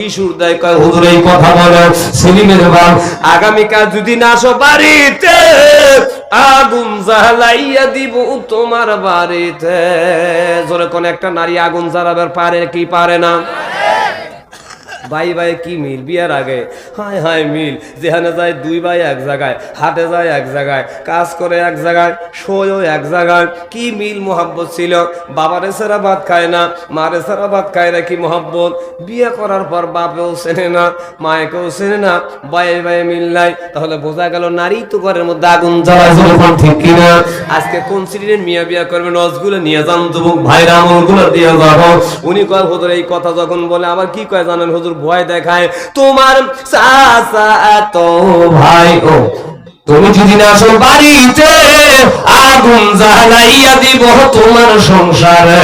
হুজুর এই কথা বলে সেলিমের বাপ আগামীকাল যদি না আসো বাড়িতে আগুন জ্বালাইয়া দিব তোমার বাড়িতে। জোরে কোন একটা নারী আগুন জ্বালাবার পারে কি পারে না? ভাই ভাই কি মিল? বিয়ার আগে। হায় হায় মিল। যেখানে যায় দুই ভাই এক জায়গায়, হাটে যায় এক জায়গায়, কাজ করে এক জায়গায়, শোয়ও এক জায়গায়। কি মিল মোহাব্বত ছিল? বাবারে সারা ভাত খায় না, মারে সারা ভাত খায় না কি মোহাব্বত? বিয়ে করার পর বাপেও চেনে না, মায়েকেও চেনে না, বায়ে বায়ে মিল নাই। তাহলে বোঝা গেল নারী তো ঘরের মধ্যে আগুন জ্বালায় ঠিক কিনা আজকে কোন শ্রেণির মিয়া বিয়া করবে? নজগুলো নিয়ে যান যুবক ভাইরা, আমলগুলো দিয়ে যাব। উনি কয়, হুজুর, এই কথা যখন বলে আবার কি কয় জানেন হুজুর? ভয় দেখায়, তোমার ভাই। ও, তুমি যদি না আসো বাড়িতে, আগুন জ্বালাইয়া দিব তোমার সংসারে।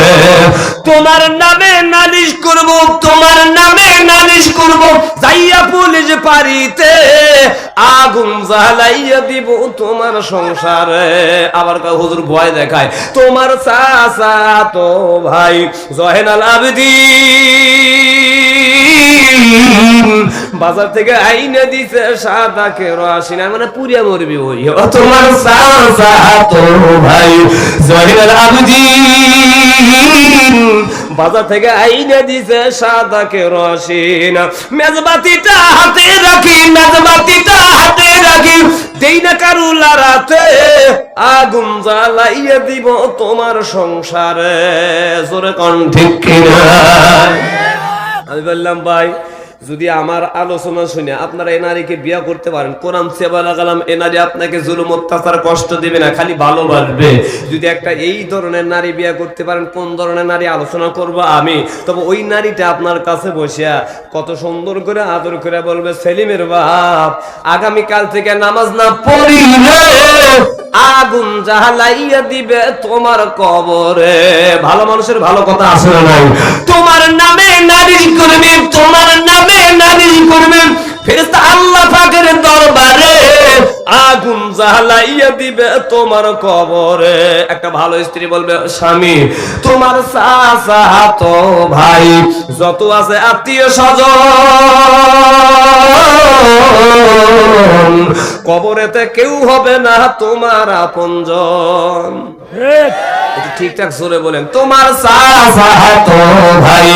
তোমার নামে নালিশ করব, তোমার নামে নালিশ করব, যাইয়া পুলিশ পারিতে আগুন জ্বালাইয়া দিব তোমার সংসারে। আবার কয়, হুজুর ভয় দেখায়, তোমার চাচা তো ভাই, জহেনাল আবেদিন বাজার থেকে আইনে দিছে সাদা কেরো আসি না মানে পুরিয়া মরবি ওই। তোমার ভাই জহির বাজার থেকে আইনে দিছে সাদা কেরো আসি না মেজবাতিটা হাতে রাখি, মেজবাতিটা হাতে রাখি। দেই না কারু লারাতে আগুন জ্বালাইয়া দিব তোমার সংসারে। জোরে কন ঠিক কিনা? আমি বললাম, ভাই, যদি আমার আলোচনা শুনে আপনারা এ নারীকে বিয়ে করতে পারেন, কোরআন সেবা লাগালাম এ নারী আপনাকে জুলুম, অত্যাচার, কষ্ট দিবে না, খালি ভালোবাসবে। যদি একটা এই ধরনের নারী বিয়ে করতে পারেন, কোন ধরনের নারী আলোচনা করব আমি? তবে ওই নারীটা আপনার কাছে বসিয়া কত সুন্দর করে আদর করে বলবে, সেলিমের বাপ, আগামীকাল থেকে নামাজ না পড়িলে আগুন জ্বালাইয়া দিবে তোমার কবরে। ভালো মানুষের ভালো কথা আছে না নাই? তোমার নামে নারী করবে তোমার নামে নারী করবে আল্লাহ পাকের দরবারে আগুন জ্বালাইয়া দিবে তোমার কবরে। একটা ভালো স্ত্রী বলবে, স্বামী, তোমার ভাই, যত আছে আত্মীয় স্বজন, কবরেতে কেউ হবে না তোমার আপনজন। একটু ঠিকঠাক জোরে বলেন, তোমার চাচা ভাই,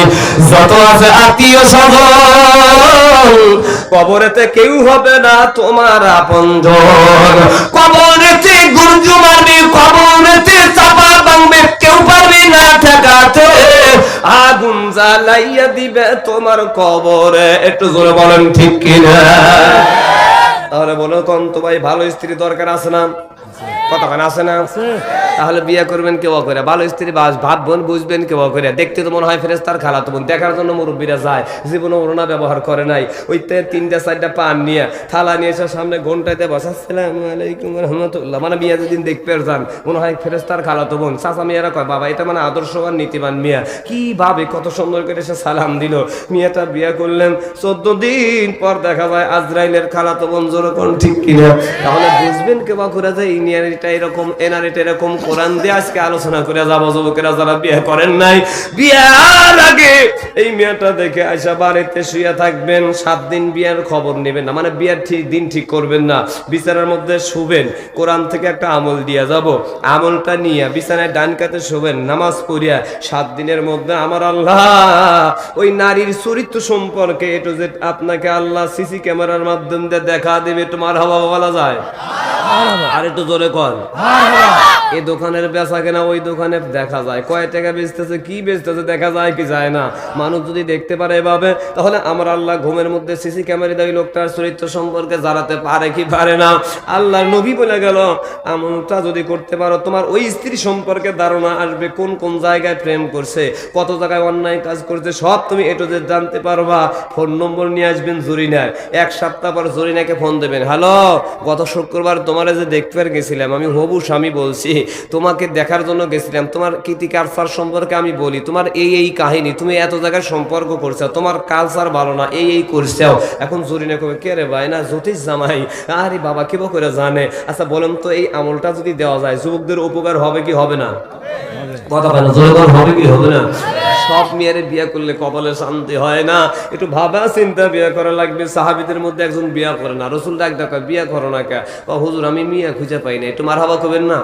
যত আছে আত্মীয় স্বজন কবরেতে কেউ হবে না তোমার আপনজন। কবরেতে গুঞ্জু মারবে কবরেতে চাপা ভাঙবে কেউ পারবে না ঠেকাতে। আগুন জ্বালাইয়া দিবে তোমার কবরে। একটু জোরে বলেন ঠিক কিনা? তাহলে বলো কোন তো ভাই ভালো স্ত্রী দরকার আছে না? কতক্ষণ আছে না? তাহলে বিয়ে করবেন কেউ করে ভালো স্ত্রী বাস ভাববেন বুঝবেন কেউ করে দেখতে তো মনে হয় ফেরেস্তার খালা তো দেখার জন্য মুরব্বীরা যায়, জীবনে ওরনা ব্যবহার করে নাই। ওই তিনটা, চারটা পান নিয়ে, থালা নিয়ে এসে সামনে ঘন্টাতে বসা। সালাম রহমতুল্লাহ। মানে বিয়ে যেদিন দেখতে যান, মনে হয় ফেরেস্তার খালা তো বোন। চাচা মেয়েরা কয়, বাবা, এটা মানে আদর্শবান, নীতিবান মিয়া। কি ভাবে, কত সুন্দর করে সে সালাম দিল। মিয়াটা বিয়ে করলেন, চোদ্দ দিন পর দেখা যায় আজরাইলের খালা তো বোন যেরকম ঠিক কিনা। তাহলে বুঝবেন কেবা করে যে এই নিয়ারিটা এরকম, এনারিটা এরকম কোরআন দিয়ে আজকে আলোচনা করে যাব, যুবকেরা যারা বিয়ে করেন নাই বিয়ার আগে এই মেয়েটা দেখে আইসা বাড়িতে শুয়ে থাকবেন, সাত দিন বিয়ের খবর নেবেন না মানে বিয়ের ঠিক, দিন ঠিক করবেন না বিছানার মধ্যে শুবেন, কোরআন থেকে একটা আমল দিয়ে যাব, আমলটা নিয়ে বিছানায় ডান কাতে শুবেন, নামাজ পড়িয়া সাত দিনের মধ্যে আমার আল্লাহ, ওই নারীর চরিত্র সম্পর্কে এটু যে আপনাকে আল্লাহ সিসি ক্যামেরার মাধ্যম দিয়ে দেখা দেবে, তোমার হাওয়া বলা যায়। আর একটু জোরে কর। এই দোকানের বেচা কেনা ওই দোকানে দেখা যায়। কয় টাকা বেচতেছে কি বেচতেছে দেখা যায় কি যায় না। মানুষ যদি দেখতে পারে এভাবে তাহলে আমার আল্লাহ ঘুমের মধ্যে সিসি ক্যামেরা দেয় লোকটার চরিত্র সম্পর্কে জানাতে পারে কি পারে না। আল্লাহ নবী বলে গেল এমনটা যদি করতে পারো তোমার ওই স্ত্রী সম্পর্কে ধারণা আসবে কোন কোন জায়গায় প্রেম করছে কত জায়গায় অন্যায় কাজ করছে সব তুমি এটু যে জানতে পারবা। ফোন নম্বর নিয়ে আসবেন জরিনার এক সপ্তাহ পর জরিনাকে ফোন দেবেন। হ্যালো গত শুক্রবার তোমার যে, দেখতে গেছিলাম। আমি, হবু স্বামী বলছি, তোমাকে দেখার জন্য গেছিলাম। তোমার কীতি কালচার সম্পর্কে আমি বলি, তোমার এই এই কাহিনী, তুমি এত জায়গায় সম্পর্ক করছ, তোমার কালচার ভালো না, এই এই করছ এখন জরিনা কবে? কে রে ভাই? না, জ্যোতিষ জামাই। আরে বাবা কেবো করে জানে? আচ্ছা বলেন তো, এই আমলটা যদি দেওয়া যায়, যুবকদের উপকার হবে কি হবে না? কথা পায় না জোরে হবে কি হবে না? সব মেয়েরে বিয়ে করলে কপালে শান্তি হয় না। একটু ভাবা চিন্তা বিয়ে করা লাগবে। সাহাবিদের মধ্যে একজন বিয়ে করে না। রসুল ডাক ডাকা বিয়ে করো না কে? হুজুর আমি মিয়া খুঁজে পাই না একটু মার হাবা করবেন না?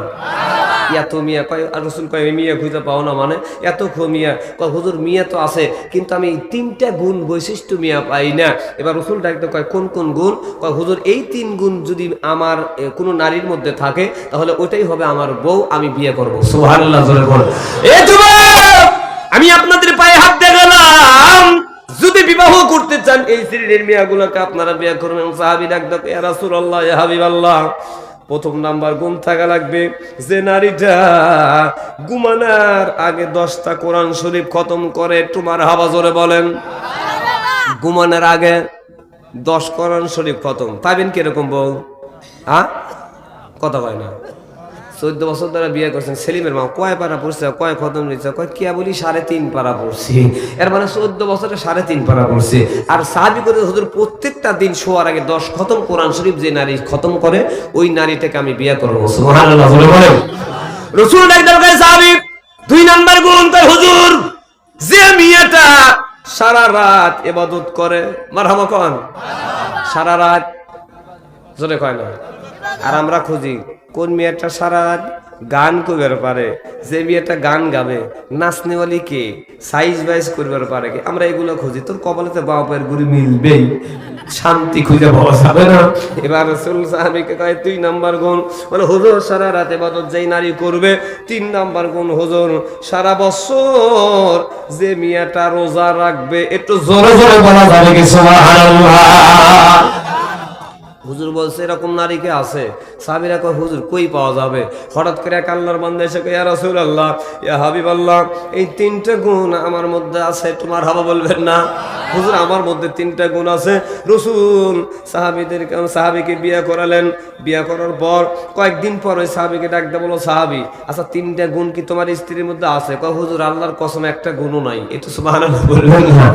এত মিয়া, কয়, আর রসুল কয় মিয়া খুঁজে পাও না মানে? এত খো মিয়া, কয়, হুজুর, মিয়া তো আছে, কিন্তু আমি এই তিনটা গুণ বৈশিষ্ট্য মিয়া পাই না। এবার রসুল ডাকতে কয়, কোন কোন গুণ? কয়, হুজুর, এই তিন গুণ যদি আমার কোনো নারীর মধ্যে থাকে, তাহলে ওটাই হবে আমার বউ, আমি বিয়ে করব। আমি আপনাদের পায়ে হাত দিয়ে গেলাম যদি বিবাহ করতে চান, এই শ্রেণির মেয়াগুলোকে আপনারা বিয়ে করবেন। সাহাবি ডাক ডাক ইয়া রাসূলুল্লাহ, ইয়া হাবিবাল্লাহ। প্রথম নাম্বার গুণ থাকা লাগবে। যে নারীটা গুমানার আগে দশটা কোরআন শরীফ খতম করে, তোমার হাবা জোরে বলেন। গুমানের আগে দশ কোরআন শরীফ খতম। পাবেন কীরকম বউ হ্যাঁ? কথা হয় না। চোদ্দ বছর ধরে বিয়ে করছেন, সেলিমের মা, কয় পারা পড়ছে, কয় খতম নিচ্ছে কয় কিয়া বলি, সাড়ে তিন পারা পড়ছি। এর মানে চোদ্দ বছরে সাড়ে তিন পারা পড়ছে। আর সাহাবি করে হুজুর প্রত্যেকটা দিন শোয়ার আগে দশ খতম কোরআন শরীফ যে নারী খতম করে, ওই নারীটাকে আমি বিয়ে করব। রসুল একদম সাহাবি, দুই নাম্বার গুণ কয় হুজুর, যে মেয়েটা সারা রাত এবাদত করে মারহামা কন? সারা রাত? জোরে কয় না। আর আমরা খুঁজি। কোন মেয়েটা সারা গান করবার পারে? যে মেয়েটা গান গাবে, নাচনেওয়ালি কে? সাইজ বাইজ করবার পারে কে? আমরা এগুলো খুঁজি। তোর কপালেতে বাপের গুড়ি মিলবেই। শান্তি খুঁজে পাওয়া যাবে না। এবার রসুল সাহাবিকে কয়, দুই নাম্বার গুণ। বলে, হুজুর, সারা রাত এবাদত যেই নারী করবে, তিন নাম্বার গুণ, হুজুর, সারা বছর যে মিয়াটা রোজা রাখবে, একটু জোরে জোরে বলা যাবে কি সুবহানাল্লাহ? হুজুর বলছে, এরকম নারীকে আছে? সাবিরা কয়, হুজুর, কই পাওয়া যাবে? হঠাৎ করে এক আল্লাহর বান্দা এসে কয়, ইয়া রাসূলুল্লাহ, ইয়া হাবিবাল্লাহ, এই তিনটা গুণ আমার মধ্যে আছে, তোমার হাবা বলবেন না? হুজুর, আমার মধ্যে তিনটা গুণ আছে। রসুল সাহাবিদের সাহাবিকে বিয়ে করালেন। বিয়ে করার পর কয়েকদিন পর ওই সাহাবিকে ডাকতে বলো সাহাবি আচ্ছা তিনটা গুণ কি তোমার স্ত্রীর মধ্যে আছে? কয়, হুজুর, আল্লাহর কসম, একটা গুণও নাই। একটু সুবহানাল্লাহ বলবেন না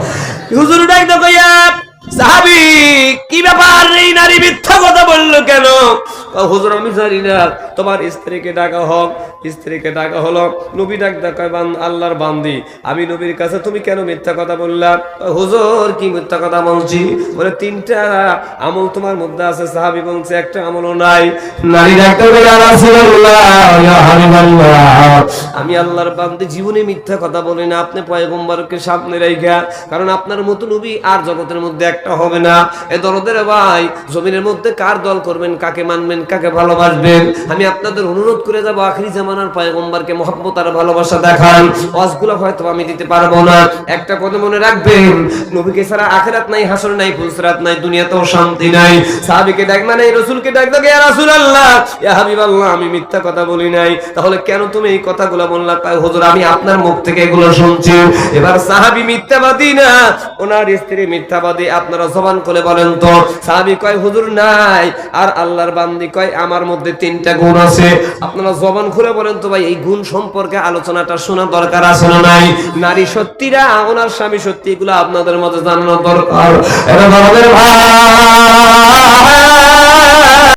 হুজুর ডাকতে কইয়া সাহাবি, কি ব্যাপার? নারী মিথ্যা কথা বলল কেন? হুজুর, আমি জানি না। তোমার স্ত্রীকে ডাকা হোক, স্ত্রীকে ডাকা হলো। নবী ডাক ডাকা আল্লাহর বান্দি, আমি নবীর কাছে তুমি কেন মিথ্যা কথা বললা? ও হুজুর, কি মিথ্যা কথা বলছি? বলে, তিনটা আমল তোমার মধ্যে আছে, সাহাবি বলছে, একটা আমলও নাই। নারী আমি আল্লাহর বান্দি, জীবনে মিথ্যা কথা বলি না। আপনি পয়গম্বরকে সামনে রেখা, কারণ আপনার মতো নবী আর জগতের মধ্যে একটা হবে না। এ দরদের ভাই, জমিনের মধ্যে কার দল করবেন, কাকে মানবেন? কাকে ভালোবাসবেন? আমি আপনাদের অনুরোধ করে যাব, আখরি জামানার পয়গম্বরকে মহব্বত আর ভালোবাসা দেখান। ওয়াজগুলো হয়তো আমি দিতে পারব না। একটা কথা মনে রাখবেন, নবীকে ছাড়া আখেরাত নাই, হাসর নাই, ফুলসরাত নাই, দুনিয়াতেও শান্তি নাই। সাহাবীকে ডাক মানে রসুলকে ডাক দাও, ইয়া রাসূলুল্লাহ! ইয়া হাবিবাল্লাহ, আমি মিথ্যা কথা বলি নাই। তাহলে কেন তুমি এই কথাগুলো বললা? কয় হুজুর, আমি আপনার মুখ থেকে এগুলো শুনছি। এবার সাহাবী মিথ্যাবাদী না? ওনার স্ত্রী মিথ্যাবাদী, আপনারা জবান করে বলেন তো। সাহাবী কয়, হুজুর নাই, আর আল্লাহর বান্দি কয়, আমার মধ্যে তিনটা গুণ আছে। আপনারা জবান খুলে বলেন তো ভাই, এই গুণ সম্পর্কে আলোচনাটা শোনা দরকার আছে না নাই? নারী সত্যিরা, ওনার স্বামী সত্যি এগুলো আপনাদের মধ্যে জানানো দরকার। ভাই